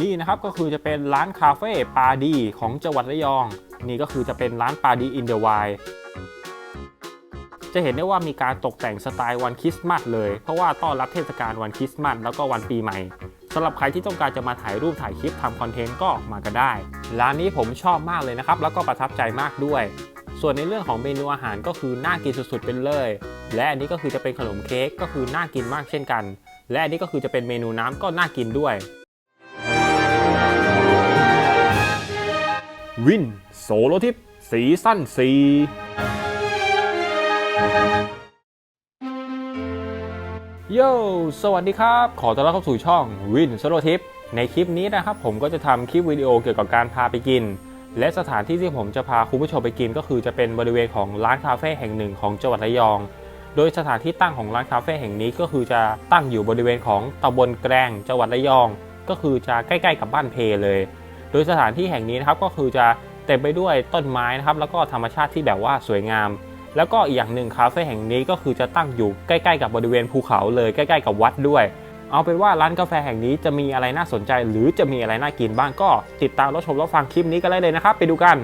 นี่นะครับก็คือจะเป็นร้านคาเฟ่ปาดีของจังหวัดระยอง นี่ก็คือจะเป็นร้านปาดีอินเดอะไวจะเห็นได้ว่ามีการตกแต่งสไตล์วันคริสต์มาสเลย เพราะว่าต้อนรับเทศกาลวันคริสต์มาสแล้วก็วันปีใหม่สำหรับใครที่ต้องการจะมาถ่ายรูปถ่ายคลิปทำคอนเทนต์ก็มากันได้ ร้านนี้ผมชอบมากเลยนะครับ แล้วก็ประทับใจมากด้วย ส่วนในเรื่องของเมนูอาหารก็คือน่ากินสุดๆเป็นเลย และอันนี้ก็คือจะเป็นขนมเค้กก็คือน่ากินมากเช่นกัน และอันนี้ก็คือจะเป็นเมนูน้ำก็น่ากินด้วย วินโซโลทิปสีสั้นสีโยสวัสดีครับ ขอต้อนรับเข้าสู่ช่องวินโซโลทิปในคลิปนี้นะครับ ผมก็จะทำคลิปวิดีโอเกี่ยวกับการพาไปกิน และสถานที่ที่ผมจะพาคุณผู้ชมไปกิน ก็คือจะเป็นบริเวณของร้านคาเฟ่แห่งหนึ่งของจังหวัดระยอง โดยสถานที่ตั้งของร้านคาเฟ่แห่งนี้ก็คือจะตั้งอยู่บริเวณของตำบลแกลงจังหวัดระยอง ก็คือจะใกล้ ๆ กับบ้านเพเลย โดยสถานที่แห่งนี้นะครับก็คือจะเต็มไปด้วยต้นไม้นะครับแล้วก็ธรรมชาติที่แบบว่าสวยงาม แล้วก็อีกอย่างหนึ่งคาเฟ่แห่งนี้ก็คือจะตั้งอยู่ใกล้ๆกับบริเวณภูเขาเลยใกล้ๆกับวัดด้วย เอาเป็นว่าร้านกาแฟแห่งนี้จะมีอะไรน่าสนใจ หรือจะมีอะไรน่ากินบ้างก็ติดตามรับชมรับฟังคลิปนี้กันได้เลยนะครับไปดูกัน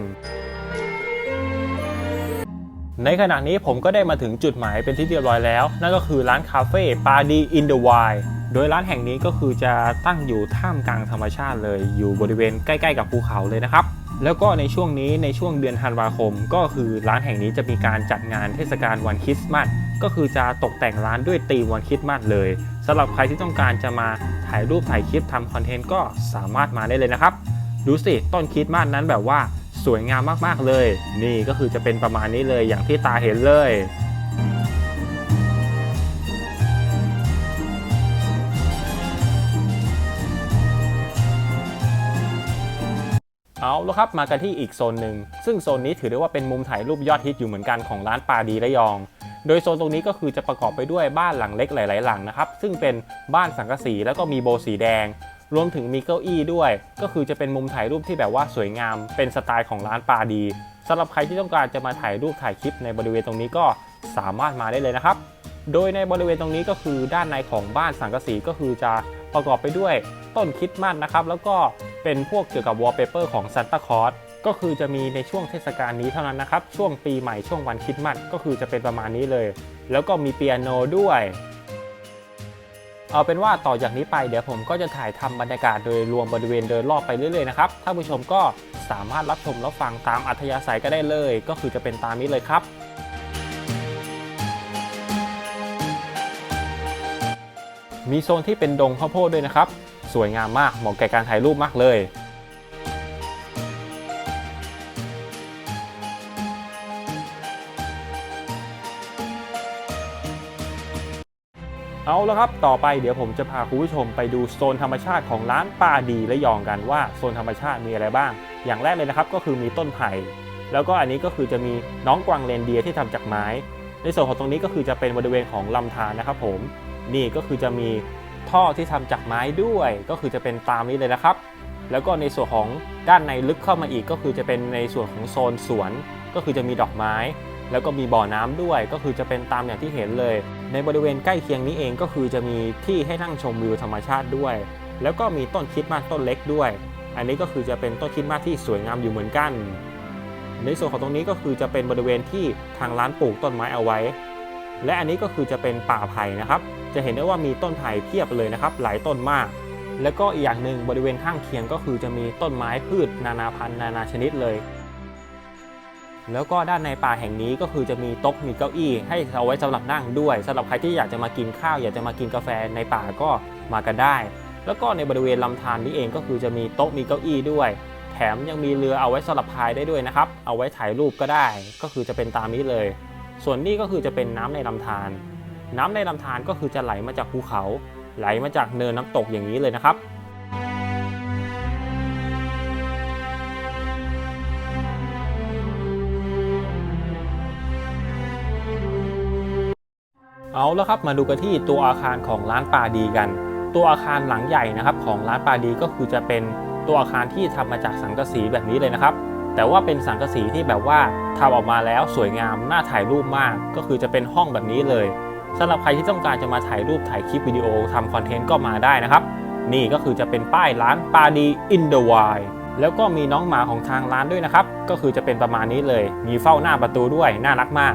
ในขณะนี้ผมก็ได้มาถึงจุดหมายเป็นที่เรียบร้อยแล้ว นั่นก็คือร้านคาเฟ่ปาดีอินเดอะไวโดยร้านแห่งนี้ก็คือจะตั้งอยู่ท่ามกลางธรรมชาติเลย อยู่บริเวณใกล้ๆกับภูเขาเลยนะครับ แล้วก็ในช่วงนี้ในช่วงเดือนธันวาคม ก็คือร้านแห่งนี้จะมีการจัดงานเทศกาลวันคริสต์มาสก็คือจะตกแต่งร้านด้วยธีมวันคริสต์มาสเลยสำหรับใครที่ต้องการจะมาถ่ายรูปถ่ายคลิปทำคอนเทนต์ก็สามารถมาได้เลยนะครับ ดูสิต้นคริสต์มาสนั้นแบบว่า สวยงามมากๆเลย นี่ก็คือจะเป็นประมาณนี้เลยอย่างที่ตาเห็นเลยเอาแล้วครับมากันที่อีกโซนหนึ่งซึ่งโซนนี้ถือได้ว่าเป็นมุมถ่ายรูปยอดฮิตอยู่เหมือนกันของร้านปาดีระยอง โดยโซนตรงนี้ก็คือจะประกอบไปด้วยบ้านหลังเล็กหลาย ๆ หลังนะครับ ซึ่งเป็นบ้านสังกะสีแล้วก็มีโบสีแดง รวมถึงมีเก้าอี้ด้วย ก็คือจะเป็นมุมถ่ายรูปที่แบบว่าสวยงาม เป็นสไตล์ของร้านปาดีสำหรับใครที่ต้องการจะมาถ่ายรูปถ่ายคลิปในบริเวณตรงนี้ก็สามารถมาได้เลยนะครับ โดยในบริเวณตรงนี้ก็คือด้านในของบ้านสังกะสีก็คือจะประกอบไปด้วยต้นคิดมันนะครับ แล้วก็เป็นพวกเกี่ยวกับวอลเปเปอร์ของซันตาคลอสก็คือจะมีในช่วงเทศกาลนี้เท่านั้นนะครับ ช่วงปีใหม่ช่วงวันคริดมันก็คือจะเป็นประมาณนี้เลย แล้วก็มีเปียโนด้วย เอาเป็นว่าต่อจากนี้ไปเดี๋ยวผมก็จะถ่ายทำบรรยากาศโดยรวมบริเวณโดยรอบไปเรื่อยๆนะครับท่านผู้ชมก็สามารถรับชมรับฟังตามอัธยาศัยก็ได้เลย ก็คือจะเป็นตามนี้เลยครับมีโซนที่เป็นดงข้าวโพดด้วยนะครับ สวยงามมากเหมาะแก่การถ่ายรูปมากเลย เอาละครับ ต่อไปเดี๋ยวผมจะพาคุณผู้ชมไปดูโซนธรรมชาติของร้านปาดีและยองกันว่าโซนธรรมชาติมีอะไรบ้าง อย่างแรกเลยนะครับก็คือมีต้นไผ่แล้วก็อันนี้ก็คือจะมีน้องกวางเรนเดียที่ทำจากไม้ ในส่วนของตรงนี้ก็คือจะเป็นบริเวณของลำธารนะครับผมนี่ก็คือจะมีท่อที่ทำจากไม้ด้วย ก็คือจะเป็นตามนี้เลยนะครับ แล้วก็ในส่วนของด้านในลึกเข้ามาอีกก็คือจะเป็นในส่วนของโซนสวน ก็คือจะมีดอกไม้ แล้วก็มีบ่อน้ำด้วยก็คือจะเป็นตามอย่างที่เห็นเลย ในบริเวณใกล้เคียงนี้เองก็คือจะมีที่ให้นั่งชมวิวธรรมชาติด้วย แล้วก็มีต้นคิดมาสต้นเล็กด้วย อันนี้ก็คือจะเป็นต้นคิดมาสที่สวยงามอยู่เหมือนกัน ในส่วนของตรงนี้ก็คือจะเป็นบริเวณที่ทางร้านปลูกต้นไม้เอาไว้ และอันนี้ก็คือจะเป็นป่าไผ่นะครับ จะเห็นได้ว่ามีต้นไผ่เพียบเลยนะครับ หลายต้นมากแล้วก็อีกอย่างหนึ่งบริเวณข้างเคียงก็คือจะมีต้นไม้พืชนานาพันธุ์นานาชนิดเลย แล้วก็ด้านในป่าแห่งนี้ก็คือจะมีโต๊ะมีเก้าอี้ ให้เอาไว้สำหรับนั่งด้วยสำหรับใครที่อยากจะมากินข้าว อยากจะมากินกาแฟในป่าก็มากันได้ แล้วก็ในบริเวณลำธารนี้เองก็คือจะมีโต๊ะมีเก้าอี้ด้วย แถมยังมีเรือเอาไว้สำหรับพายได้ด้วยนะครับ เอาไว้ถ่ายรูปก็ได้ ก็คือจะเป็นตามนี้เลย ส่วนนี้ก็คือจะเป็นน้ำในลำธารน้ำในลำธารก็คือจะไหลมาจากภูเขา ไหลมาจากเนินน้ำตกอย่างนี้เลยนะครับ เอาแล้วครับมาดูกันที่ตัวอาคารของร้านปลาดีกัน ตัวอาคารหลังใหญ่นะครับของร้านปลาดีก็คือจะเป็นตัวอาคารที่ทำมาจากสังกะสีแบบนี้เลยนะครับ แต่ว่าเป็นสังกะสีที่แบบว่าทำออกมาแล้วสวยงามน่าถ่ายรูปมาก ก็คือจะเป็นห้องแบบนี้เลยสำหรับใครที่ต้องการจะมาถ่ายรูปถ่ายคลิปวิดีโอทำคอนเทนต์ก็มาได้นะครับ นี่ก็คือจะเป็นป้ายร้านปาดีอินเดอะไวแล้วก็มีน้องหมาของทางร้านด้วยนะครับ ก็คือจะเป็นประมาณนี้เลย มีเฝ้าหน้าประตูด้วยน่ารักมาก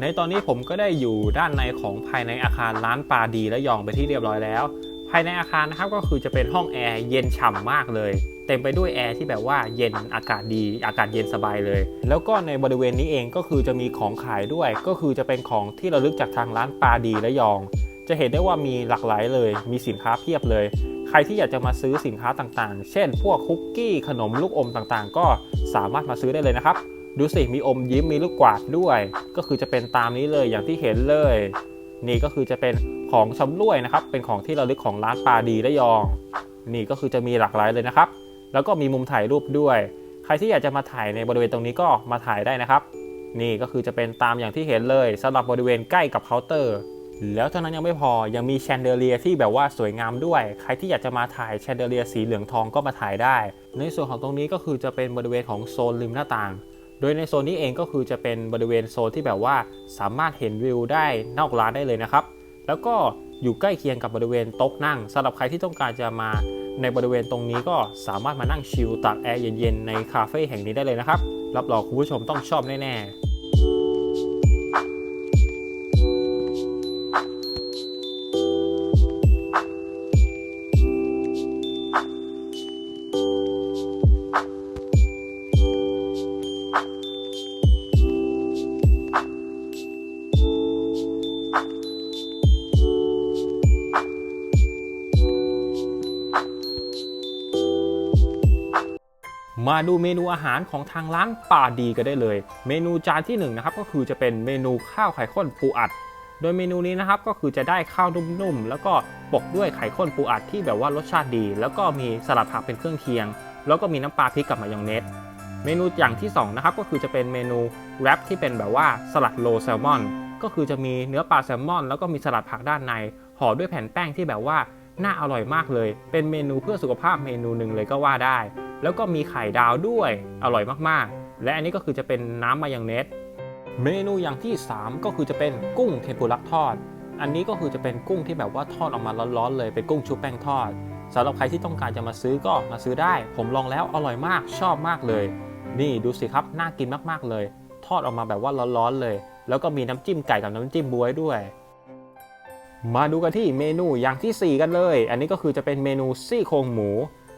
ในตอนนี้ผมก็ได้อยู่ด้านในของภายในอาคารร้านปลาดีและยองไปที่เรียบร้อยแล้ว ภายในอาคารนะครับก็คือจะเป็นห้องแอร์เย็นฉ่ำมากเลย เต็มไปด้วยแอร์ที่แบบว่าเย็นอากาศดีอากาศเย็นสบายเลย แล้วก็ในบริเวณนี้เองก็คือจะมีของขายด้วย ก็คือจะเป็นของที่ระลึกจากทางร้านปลาดีและยอง จะเห็นได้ว่ามีหลากหลายเลย มีสินค้าเพียบเลยใครที่อยากจะมาซื้อสินค้าต่างๆ เช่น พวกคุกกี้ ขนมลูกอมต่างๆ ก็สามารถมาซื้อได้เลยนะครับ ดูสิมีอมยิ้มมีลูกกวาดด้วย ก็คือจะเป็นตามนี้เลยอย่างที่เห็นเลย นี่ก็คือจะเป็นของชำร่วยนะครับ เป็นของที่ระลึกของร้านปาดีและยอง นี่ก็คือจะมีหลากหลายเลยนะครับ แล้วก็มีมุมถ่ายรูปด้วย ใครที่อยากจะมาถ่ายในบริเวณตรงนี้ก็มาถ่ายได้นะครับ นี่ก็คือจะเป็นตามอย่างที่เห็นเลยสำหรับบริเวณใกล้กับเคาน์เตอร์ แล้วเท่านั้นยังไม่พอยังมีแชนเดอเลียที่แบบว่าสวยงามด้วย ใครที่อยากจะมาถ่ายแชนเดอเลียสีเหลืองทองก็มาถ่ายได้ ในส่วนของตรงนี้ก็คือจะเป็นบริเวณของโซนริมหน้าต่าง โดยในโซนนี้เองก็คือจะเป็นบริเวณโซนที่แบบว่าสามารถเห็นวิวได้นอกร้านได้เลยนะครับ แล้วก็อยู่ใกล้เคียงกับบริเวณโต๊ะนั่งสำหรับใครที่ต้องการจะมาในบริเวณตรงนี้ก็สามารถมานั่งชิลตากแอร์เย็นๆในคาเฟ่แห่งนี้ได้เลยนะครับ รับรองคุณผู้ชมต้องชอบแน่ๆ มาดูเมนูอาหารของทางร้านป่าดีกันได้เลย เมนูจานที่1นงนะครับก็คือจะเป็นเมนูข้าวไข่ข้นปูอัด โดยเมนูนี้นะครับก็คือจะได้ข้าวนุ่มๆแล้วก็ปกด้วยไข่ข้นปูอัดที่แบบว่ารสชาติดี แล้วก็มีสลัดผักเป็นเครื่องเคียง แล้วก็มีน้ำปลาพริกกับมายองเนสเมนูอย่างที่2นะครับก็คือจะเป็นเมนูแรปที่เป็นแบบว่าสลัดโลแซลมอนก็คือจะมีเนื้อปลาแซลมอน แล้วก็มีสลัดผักด้านในห่อด้วยแผ่นแป้งที่แบบว่าน่าอร่อยมากเลย เป็นเมนูเพื่อสุขภาพเมนูหนึ่งเลยก็ว่าได้ แล้วก็มีไข่ดาวด้วยอร่อยมากๆ และอันนี้ก็คือจะเป็นน้ำมายองเนสเมนูอย่างที่ 3 ก็คือจะเป็นกุ้งเทมปุระทอด อันนี้ก็คือจะเป็นกุ้งที่แบบว่าทอดออกมาร้อนๆเลยเป็นกุ้งชุบแป้งทอดสำหรับใครที่ต้องการจะมาซื้อก็มาซื้อได้ ผมลองแล้วอร่อยมากชอบมากเลย นี่ดูสิครับน่ากินมากๆเลย ทอดออกมาแบบว่าร้อนๆเลย แล้วก็มีน้ำจิ้มไก่กับน้ำจิ้มบวยด้วย มาดูกันที่เมนูอย่างทีสี่4 กันเลย อันนี้ก็คือจะเป็นเมนูซี่โครงหมู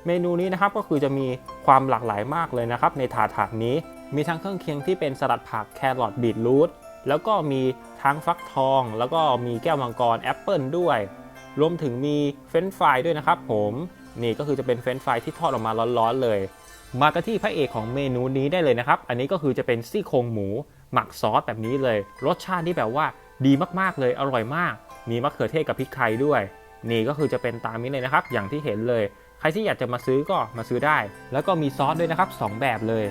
เมนูนี้นะครับก็คือจะมีความหลากหลายมากเลยนะครับในถาดถาดนี้ มีทั้งเครื่องเคียงที่เป็นสลัดผักแครอทบีทรูทแล้วก็มีทั้งฟักทอง แล้วก็มีแก้วมังกรแอปเปิลด้วย รวมถึงมีเฟรนช์ฟรายด้วยนะครับผมนี่ก็คือจะเป็นเฟรนช์ฟรายที่ทอดออกมาร้อนๆเลย มากันที่พระเอกของเมนูนี้ได้เลยนะครับ อันนี้ก็คือจะเป็นซี่โครงหมู หมักซอสแบบนี้เลย รสชาติที่แบบว่าดีมากๆเลยอร่อยมาก มีมะเขือเทศกับพริกไทยด้วย นี่ก็คือจะเป็นตามนี้เลยนะครับ อย่างที่เห็นเลย รที่อยากจะมาซื้อก็มาซื้อได้ แล้วก็มีซอสด้วยนะครับ 2 แบบเลย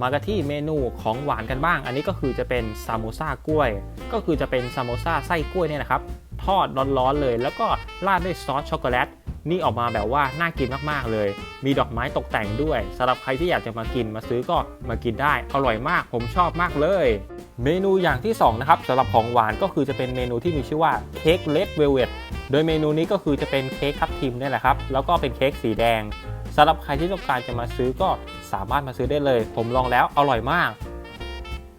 มากันที่เมนูของหวานกันบ้าง อันนี้ก็คือจะเป็นซามโมซากล้วย ก็คือจะเป็นซามโมซ่าไส้กล้วยเนี่ยนะครับ ทอดร้อนๆเลย แล้วก็ราดด้วยซอสช็อกโกแลตนี่ออกมาแบบว่าน่ากินมากๆเลย มีดอกไม้ตกแต่งด้วยสำหรับใครที่อยากจะมากินมาซื้อก็มากินได้ อร่อยมาก ผมชอบมากเลย เมนูอย่างที่2นะครับสำหรับของหวานก็คือจะเป็นเมนูที่มีชื่อว่าเค้กเลดเวลเวต โดยเมนูนี้ก็คือจะเป็นเค้กทับทิมนี่แหละครับ แล้วก็เป็นเค้กสีแดงสำหรับใครที่ต้องการจะมาซื้อก็สามารถมาซื้อได้เลย ผมลองแล้วอร่อยมาก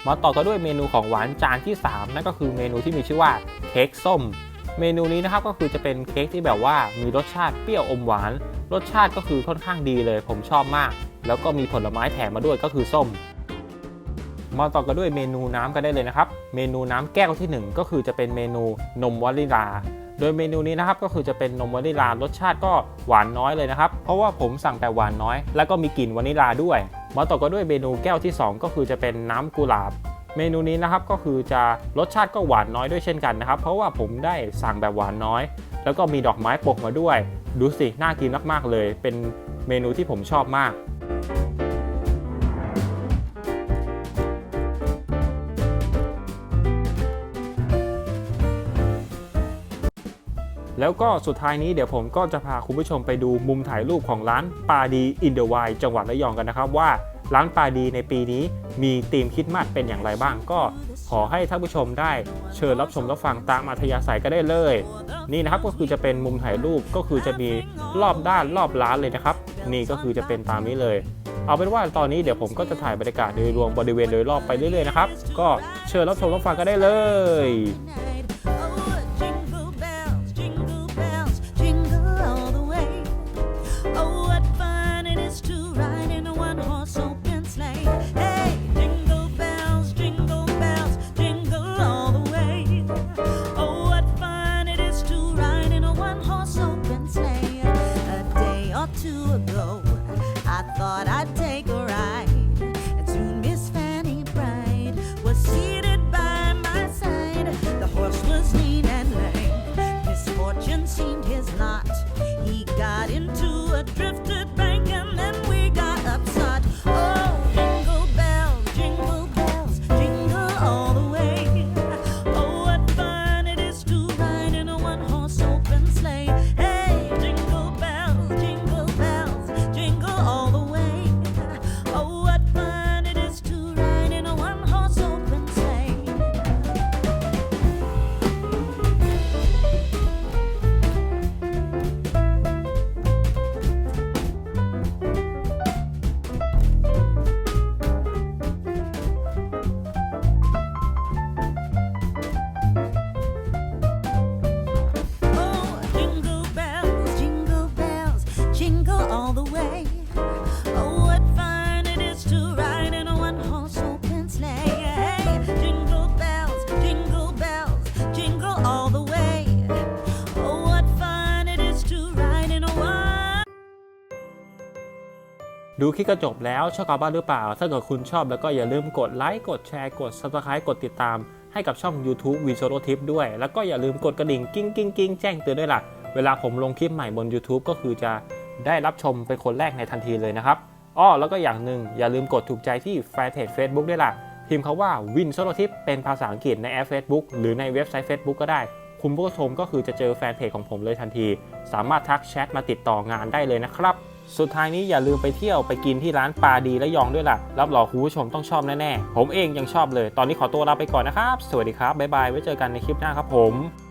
มาต่อกันด้วยเมนูของหวานจานที่ 3 นั่นก็คือเมนูที่มีชื่อว่าเค้กส้ม เมนูนี้นะครับก็คือจะเป็นเค้กที่แบบว่ามีรสชาติเปรี้ยวอมหวาน รสชาติก็คือค่อนข้างดีเลย ผมชอบมาก แล้วก็มีผลไม้แถมมาด้วยก็คือส้ม มาต่อกันด้วยเมนูน้ำกันได้เลยนะครับ เมนูน้ำแก้วที่ 1 ก็คือจะเป็นเมนูนมวานิลา โดยเมนูนี้นะครับก็คือจะเป็นนมวานิลารสชาติก็หวานน้อยเลยนะครับ เพราะว่าผมสั่งแต่หวานน้อย แล้วก็มีกลิ่นวานิลาด้วย มาต่อกันด้วยเมนูแก้วที่ 2 ก็คือจะเป็นน้ำกุหลาบ เมนูนี้นะครับก็คือจะรสชาติก็หวานน้อยด้วยเช่นกันนะครับ เพราะว่าผมได้สั่งแบบหวานน้อย แล้วก็มีดอกไม้ปกมาด้วย ดูสิน่ากินมากๆเลย เป็นเมนูที่ผมชอบมาก แล้วก็สุดท้ายนี้เดี๋ยวผมก็จะพาคุณผู้ชมไปดูมุมถ่ายรูปของร้านปาดีอินเดอะไวจังหวัดระยองกันนะครับว่าร้านปลาดีในปีนี้มีธีมคิดมาสเป็นอย่างไรบ้างก็ขอให้ท่านผู้ชมได้เชิญรับชมรับฟังตามอัธยาศัยก็ได้เลย นี่นะครับก็คือจะเป็นมุมถ่ายรูปก็คือจะมีรอบด้านรอบร้านเลยนะครับ นี่ก็คือจะเป็นตามนี้เลย เอาเป็นว่าตอนนี้เดี๋ยวผมก็จะถ่ายบรรยากาศโดยรวมบริเวณโดยรอบไปเรื่อยๆนะครับก็เชิญรับชมรับฟังกันได้เลย ดูคลิปก็จบแล้วชอบกันบ้างหรือเปล่า ถ้าเกิดคุณชอบแล้วก็อย่าลืมกดไลค์ กดแชร์ กด subscribe กดติดตาม ให้กับช่อง YouTube v i s o l o Tip ด้วย แล้วก็อย่าลืมกดกระดิ่งกิ้งกิ้งกิ้งแจ้งเตือนด้วยล่ะ เวลาผมลงคลิปใหม่บน YouTube ก็คือจะได้รับชมเป็นคนแรกในทันทีเลยนะครับ อ้อ แล้วก็อย่างหนึ่งอย่าลืมกดถูกใจที่แฟนเพจ Facebook ด้วยล่ะ พิมพ์คาว่า w i n s o l o Tip เป็นภาษาอังกฤษในแอป Facebook หรือในเว็บไซต์ Facebook ก็ได้ คุณผู้ชมก็คือจะเจอแฟนเพจของผมเลยทันที สามารถทักแชทมาติดต่องานได้เลยนะครับ สุดท้ายนี้อย่าลืมไปเที่ยวไปกินที่ร้านปลาดีและยองด้วยล่ะ รับรองคุณผู้ชมต้องชอบแน่ๆ ผมเองยังชอบเลย ตอนนี้ขอตัวลาไปก่อนนะครับ สวัสดีครับ บ๊ายบาย ไว้เจอกันในคลิปหน้าครับผม